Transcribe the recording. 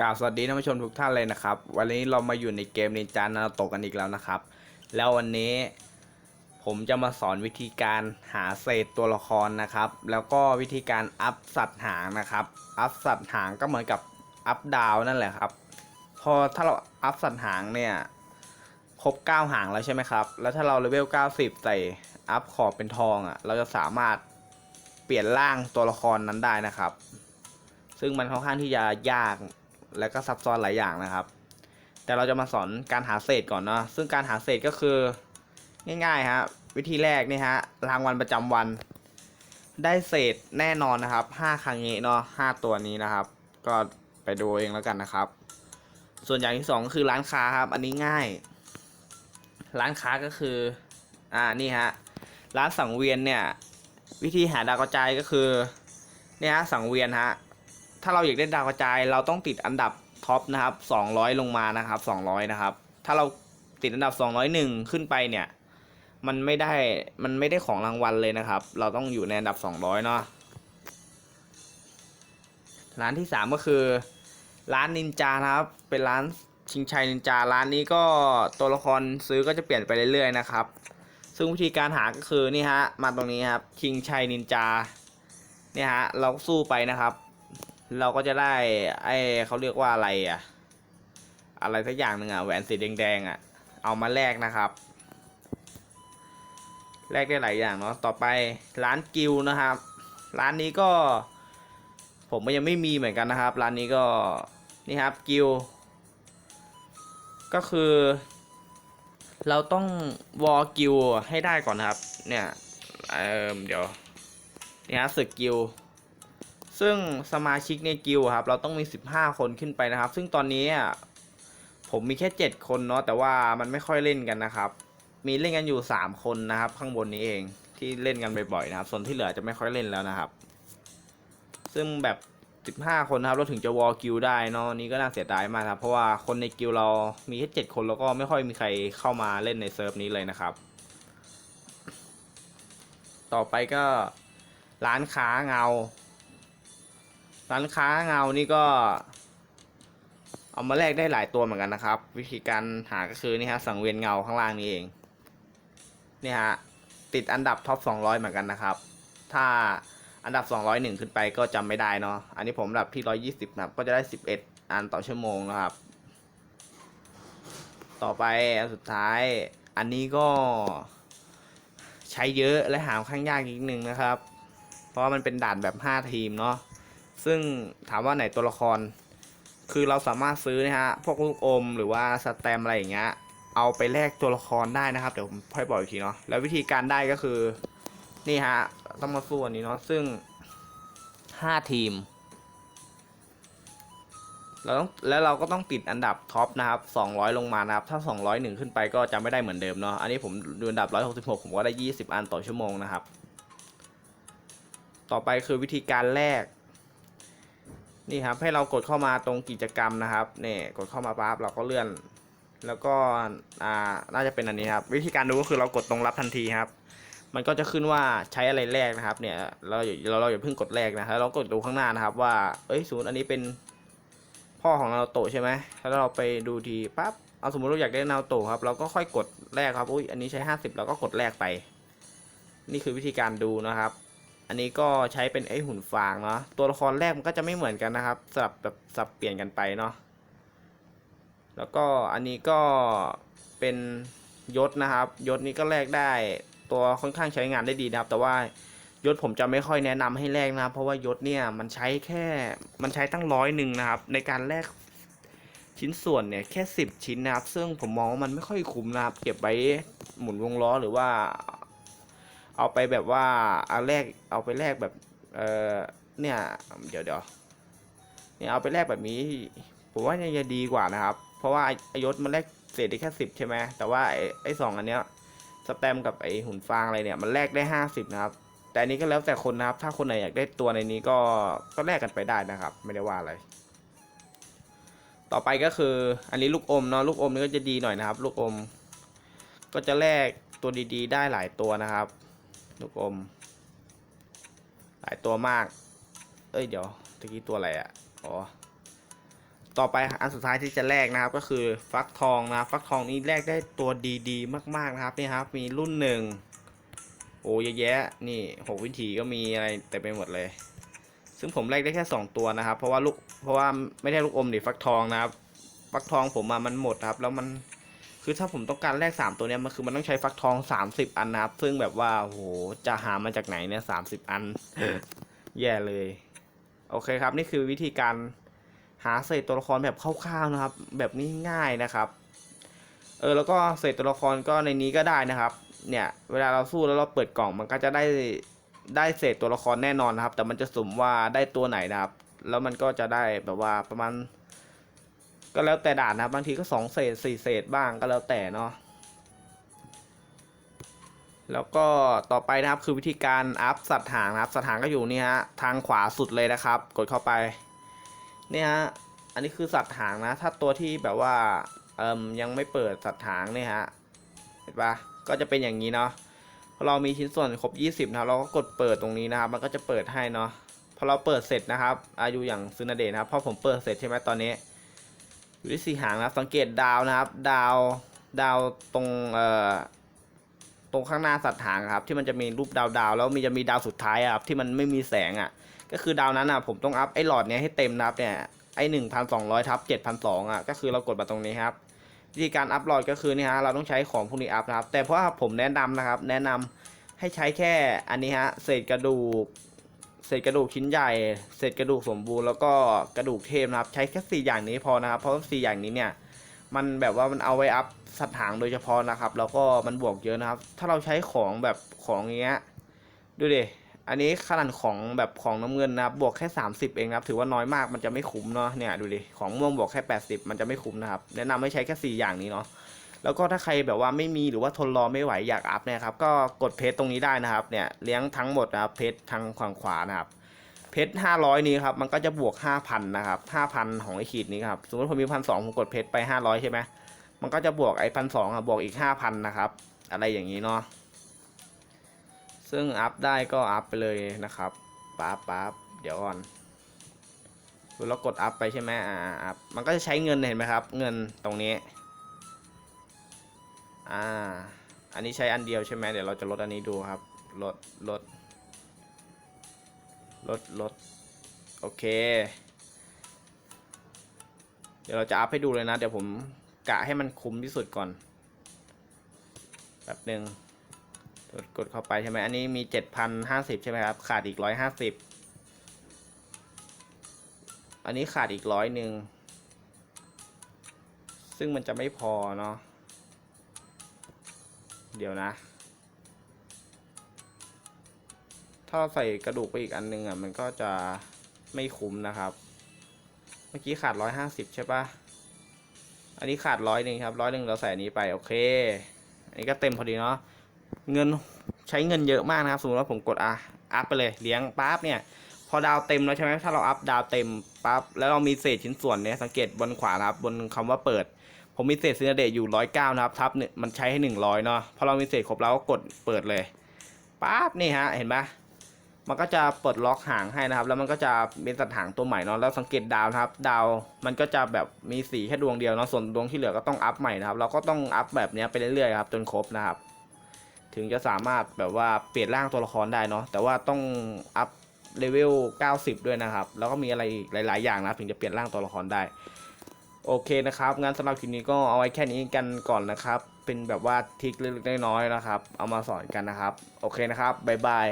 กล่าวสวัสดีท่านผู้ชมทุกท่านเลยนะครับ วันนี้เรามาอยู่ในเกมนินจานาโตกันอีกแล้วนะครับ แล้ววันนี้ผมจะมาสอนวิธีการหาเศษตัวละครนะครับ แล้วก็วิธีการอัพสัตว์หางนะครับ อัพสัตว์หางก็เหมือนกับอัพดาวนั่นแหละครับ พอถ้าเราอัพสัตว์หางเนี่ยครบ9หางแล้วใช่ไหมครับ แล้วถ้าเราเลเวล90 ใส่อัพขอบเป็นทองอะ่ะ เราจะสามารถเปลี่ยนร่างตัวละครนั้นได้นะครับ ซึ่งมันค่อนข้างที่จะยาก และก็ซับซ้อนหลายอย่างนะครับ แต่เราจะมาสอนการหาเศษก่อนเนาะซึ่งการหาเศษก็คือง่ายๆฮะวิธีแรกนี่ฮะรางวัลประจำวัน ได้เศษแน่นอนนะครับ5ครั้งนี้เนาะ5ตัวนี้นะครับ ก็ไปดูเองแล้วกันนะครับ ส่วนอย่างที่สองก็คือร้านค้าครับ อันนี้ง่าย ร้านค้าก็คืออ่านี่ฮะร้านสังเวียนเนี่ย วิธีหาดาวกระจายก็คือเนี่ยฮะสังเวียนฮะ ถ้าเราอยากได้ดาวกระจาย เราต้องติดอันดับท็อปนะครับ200 ลงมานะครับ200 นะครับ ถ้าเราติดอันดับ 201 ขึ้นไปเนี่ย มันไม่ได้ มันไม่ได้ของรางวัลเลยนะครับ เราต้องอยู่ในอันดับ 200 เนาะ ร้านที่ 3 ก็คือ ร้านนินจานะครับ เป็นร้านชิงชัยนินจา ร้านนี้ก็ตัวละครซื้อก็จะเปลี่ยนไปเรื่อยๆนะครับ ซึ่งวิธีการหาก็คือนี่ฮะ มาตรงนี้ครับ ชิงชัยนินจา เนี่ยฮะ เราสู้ไปนะครับ เราก็จะได้ไอ้เขาเรียกว่าอะไรอะอะไรสักอย่างหนึ่งอะแหวนสีแดงๆอะเอามาแลกนะครับแลกได้หลายอย่างเนาะต่อไปร้านกิลนะครับ ร้านนี้ก็ ผมก็ยังไม่มีเหมือนกันนะครับ ร้านนี้ก็นี่ครับกิลก็คือ เราต้องวอลกิลให้ได้ก่อนนะครับ เนี่ยเเดี๋ยวนี่ฮะศึกกิล ซึ่งสมาชิกในกิลครับ เราต้องมี 15 คนขึ้นไปนะครับ ซึ่งตอนนี้ผมมีแค่ 7 คนเนาะแต่ว่ามันไม่ค่อยเล่นกันนะครับ มีเล่นกันอยู่ 3 คนนะครับ ข้างบนนี้เองที่เล่นกันบ่อยๆนะครับ ส่วนที่เหลือจะไม่ค่อยเล่นแล้วนะครับ ซึ่งแบบ 15 คนนะครับ เราถึงจะวอลกิลได้เนาะนี่ก็น่าเสียดายมากครับ เพราะว่าคนในกิลเรามีแค่ 7 คนแล้วก็ไม่ค่อยมีใครเข้ามาเล่นในเซิร์ฟนี้เลยนะครับ ต่อไปก็ร้านค้าเงา ร้านค้าเงานี่ก็ เอามาแลกได้หลายตัวเหมือนกันนะครับ วิธีการหาก็คือนี่ฮะสังเวียนเงาข้างล่างนี้เองนี่ฮะติดอันดับท็อป200 เหมือนกันนะครับ ถ้าอันดับ 201 ขึ้นไปก็จำไม่ได้เนาะอันนี้ผมอันดับที่ 120นะครับก็จะได้ 11 อันต่อชั่วโมงนะครับ ต่อไปอันสุดท้ายอันนี้ก็ใช้เยอะและหาค่อนข้างยากนิดนึงนะครับ เพราะว่ามันเป็นด่านแบบ 5 ทีมเนาะ ซึ่งถามว่าไหนตัวละคร คือเราสามารถซื้อนะฮะพวกลูกอมหรือว่าสแตมอะไรอย่างเงี้ยเอาไปแลกตัวละครได้นะครับเดี๋ยวผมค่อยบอกอีกทีเนาะแล้ววิธีการได้ก็คือนี่ฮะต้องมาสู้อันนี้เนาะซึ่ง5ทีมเราต้องแล้วเราก็ต้องติดอันดับท็อปนะครับ200 ลงมานะครับ ถ้า 201 ขึ้นไปก็จะไม่ได้เหมือนเดิมเนาะอันนี้ผมดูอันดับ 166 ผมก็ได้ 20 อันต่อชั่วโมงนะครับ ต่อไปคือวิธีการแลก นี่ครับให้เรากดเข้ามาตรงกิจกรรมนะครับเนี่ยกดเข้ามาปั๊บเราก็เลื่อน แล้วก็อ่าน่าจะเป็นอันนี้ครับ วิธีการดูก็คือเรากดตรงรับทันทีครับ มันก็จะขึ้นว่าใช้อะไรแลกนะครับ เนี่ยเราเราเราอย่าเพิ่งกดแลกนะครับเรากดดูข้างหน้านะครับ ว่าเอ้ยสมมติอันนี้เป็นพ่อของนาโตใช่ไหมแล้วเราไปดูทีปั๊บเอาสมมติเราอยากได้นาโตครับ เราก็ค่อยกดแลกครับอุ้ยอันนี้ใช้ 50เราก็กดแลกไป นี่คือวิธีการดูนะครับ อันนี้ก็ใช้เป็นไอหุ่นฟางเนาะตัวละครแรกมันก็จะไม่เหมือนกันนะครับสลับแบบสับเปลี่ยนกันไปเนาะแล้วก็อันนี้ก็เป็นยศนะครับ ยศนี้ก็แลกได้ตัวค่อนข้างใช้งานได้ดีนะครับ แต่ว่ายศผมจะไม่ค่อยแนะนำให้แลกนะเพราะว่ายศเนี่ยมันใช้แค่มันใช้ตั้งร้อยหนึ่งนะครับ ในการแลกชิ้นส่วนเนี่ยแค่สิบชิ้นนะครับ ซึ่งผมมองว่ามันไม่ค่อยคุ้มนะครับ เก็บไว้หมุนวงล้อหรือว่า เอาไปแบบว่าเอาแลกเอาไปแลกแบบเออเนี่ยเดี๋ยวเดี๋ยวเนี่ยเอาไปแลกแบบนี้ผมว่าเนี่ยจะดีกว่านะครับ เพราะว่าไอ้ไอยศมันแลกเศษได้แค่สิบใช่ไหมแต่ว่าไอ้สองอันเนี้ยสแตมกับไอ้หุ่นฟางอะไรเนี่ยมันแลกได้ห้าสิบนะครับ แต่อันนี้ก็แล้วแต่คนนะครับ ถ้าคนไหนอยากได้ตัวในนี้ก็ก็แลกกันไปได้นะครับ ไม่ได้ว่าอะไร ต่อไปก็คือ อันนี้ลูกอมเนาะลูกอมนี่ก็จะดีหน่อยนะครับ ลูกอม ก็จะแลกตัวดีๆ ได้หลายตัวนะครับ ลูกอม หลายตัวมาก เอ้ยเดี๋ยวตะกี้ตัวอะไรอะ่ะ อ๋อ ต่อไปอันสุดท้ายที่จะแลกนะครับก็คือฟักทองนะฟักทองนี้แลกได้ตัวดีๆ มากๆนะครับนี่ครับ มีรุ่นหนึ่งโอ้เยอะแยะนี่หกวิธีก็มีอะไรเต็มไปหมดเลย ซึ่งผมแลกได้แค่สองตัวนะครับ เพราะว่าลูกเพราะว่าไม่ได้ลูกอมดิฟักทองนะครับ ฟักทองผมมามันหมดครับ แล้วมัน คือถ้าผมต้องการแลกสามตัวเนี้ยมันคือมันต้องใช้ฟักทองสามสิบอันนะครับ ซึ่งแบบว่าโอ้โหจะหามาจากไหนเนี่ยสามสิบอัน แย่เลย โอเคครับ นี่คือวิธีการหาเศษตัวละครแบบคร่าวๆนะครับ แบบนี้ง่ายนะครับ เออแล้วก็เศษตัวละครก็ในนี้ก็ได้นะครับ เนี่ย เวลาเราสู้แล้วเราเปิดกล่องมันก็จะได้ได้เศษตัวละครแน่นอนนะครับ แต่มันจะสุ่มว่าได้ตัวไหนนะครับ แล้วมันก็จะได้แบบว่าประมาณ ก็แล้วแต่ด่านนะบางทีก็สองเศษสี่เศษบ้างก็แล้วแต่เนาะแล้วก็ต่อไปนะครับคือวิธีการอัพสัตว์หางนะครับสัตว์หางก็อยู่นี่ฮะทางขวาสุดเลยนะครับ กดเข้าไปเนี่ยฮะอันนี้คือสัตว์หางนะ ถ้าตัวที่แบบว่าเอ่มยังไม่เปิดสัตว์หางเนี่ยฮะเห็นปะก็จะเป็นอย่างนี้เนาะพอเรามีชิ้นส่วนครบ 20นะเราก็กดเปิดตรงนี้นะครับ มันก็จะเปิดให้เนาะพอเราเปิดเสร็จนะครับอายุอย่างซึนาเดชนะครับพอผมเปิดเสร็จใช่ไหมตอนนี้ อยู่ที่สี่หางนะครับ สังเกตดาวนะครับ ดาวดาวตรงเอ่อตรงข้างหน้าสัตว์หางครับ ที่มันจะมีรูปดาวดาวแล้วมีจะมีดาวสุดท้ายครับที่มันไม่มีแสงอะ ก็คือดาวนั้นอะผมต้องอัพไอ้หลอดเนี้ยให้เต็มนะครับเนี่ยไอ้หนึ่งพันสองร้อยทับเจ็ดพันสองอะก็คือเรากดมาตรงนี้ครับวิธีการอัพหลอดก็คือนี่ฮะเราต้องใช้ของพวกนี้อัพนะครับ แต่เพราะผมแนะนำนะครับ แนะนำให้ใช้แค่อันนี้ฮะเศษกระดูก เศษกระดูกชิ้นใหญ่ เศษกระดูกสมบูรณ์แล้วก็กระดูกเทพนะครับ ใช้แค่สี่อย่างนี้พอนะครับ เพราะสี่อย่างนี้เนี่ยมันแบบว่ามันเอาไว้อัพสัตว์หางโดยเฉพาะนะครับ แล้วก็มันบวกเยอะนะครับ ถ้าเราใช้ของแบบของเงี้ยดูดิอันนี้ขนาดของแบบของน้ำเงินนะครับบวกแค่ 30 เองนะครับ ถือว่าน้อยมากมันจะไม่คุ้มเนาะเนี่ยดูดิของม่วงบวกแค่ 80 มันจะไม่คุ้มนะครับ แนะนำให้ใช้แค่ 4 อย่างนี้เนาะ แล้วก็ถ้าใครแบบว่าไม่มีหรือว่าทนรอไม่ไหวอยากอัพนี่ยครับก็กดเพจตรงนี้ได้นะครับเนี่ยเลี้ยงทั้งหมดนะครับเพจทางฝั่งขวานะครับเพชรห้าร้อยนี้ครับมันก็จะบวกห้าพันนะครับห้าพันของไอขีดนี้ครับสมมติผมมีพันสองผมกดเพชรไปห้าร้อยใช่ไหมมันก็จะบวกไอพันสองอะบวกอีกห้าพันนะครับ อะไรอย่างนี้เนาะซึ่งอัพได้ก็อัพไปเลยนะครับปั๊บปั๊บเดี๋ยวก่อนดูเรากดอัพไปใช่ไหมอ่าอัพมันก็จะใช้เงินเห็นไหมครับ เงินตรงนี้ อ่า อันนี้ใช้อันเดียวใช่ไหมเดี๋ยวเราจะลดอันนี้ดูครับ ลด ลด ลด ลด โอเค เดี๋ยวเราจะอัพให้ดูเลยนะ เดี๋ยวผมกะให้มันคุ้มที่สุดก่อนแบบหนึ่งกดกดเข้าไปใช่ไหม อันนี้มีเจ็ดพันห้าสิบใช่ไหมครับ ขาดอีกร้อยห้าสิบอันนี้ขาดอีกร้อยหนึ่ง ซึ่งมันจะไม่พอเนาะ เดี๋ยวนะ ถ้าเราใส่กระดูกไปอีกอันนึงอะ มันก็จะไม่คุ้มนะครับ เมื่อกี้ขาดร้อยห้าสิบใช่ปะอันนี้ขาดร้อยหนึ่งครับร้อยหนึ่งเราใส่อันนี้ไปโอเค อันนี้ก็เต็มพอดีเนาะ เงินใช้เงินเยอะมากนะครับสมมติว่าผมกดอะอัพไปเลยเลี้ยงปั๊บเนี่ย พอดาวเต็มแล้วใช่ไหมถ้าเราอัพดาวเต็มปั๊บแล้วเรามีเศษชิ้นส่วนเนี่ยสังเกตบนขวาครับบนคำว่าเปิด ผมมีเศษซินเดตอยู่ร้อยเก้านะครับทับเนี่ยมันใช้ให้หนึ่งร้อยเนาะพอเรามีเศษครบแล้วก็กดเปิดเลยปั๊บนี่ฮะเห็นปะมันก็จะเปลดล็อกหางให้นะครับ แล้วมันก็จะเป็นสัตว์หางตัวใหม่เนาะแล้วสังเกตดาวนะครับ ดาวมันก็จะแบบมีสีแค่ดวงเดียวเนาะส่วนดวงที่เหลือก็ต้องอัพใหม่นะครับ เราก็ต้องอัพแบบนี้ไปเรื่อยๆครับจนครบนะครับ ถึงจะสามารถแบบว่าเปลี่ยนร่างตัวละครได้เนาะแต่ว่าต้องอัพเลเวล90 ด้วยนะครับ แล้วก็มีอะไรหลาย ๆ อย่างนะถึงจะเปลี่ยนร่างตัวละครได้ โอเคนะครับงั้นสำหรับคลิปนี้ก็เอาไว้แค่นี้กันก่อนนะครับ เป็นแบบว่าทริคเล็กๆน้อยๆนะครับ เอามาสอนกันนะครับ โอเคนะครับบ๊ายบาย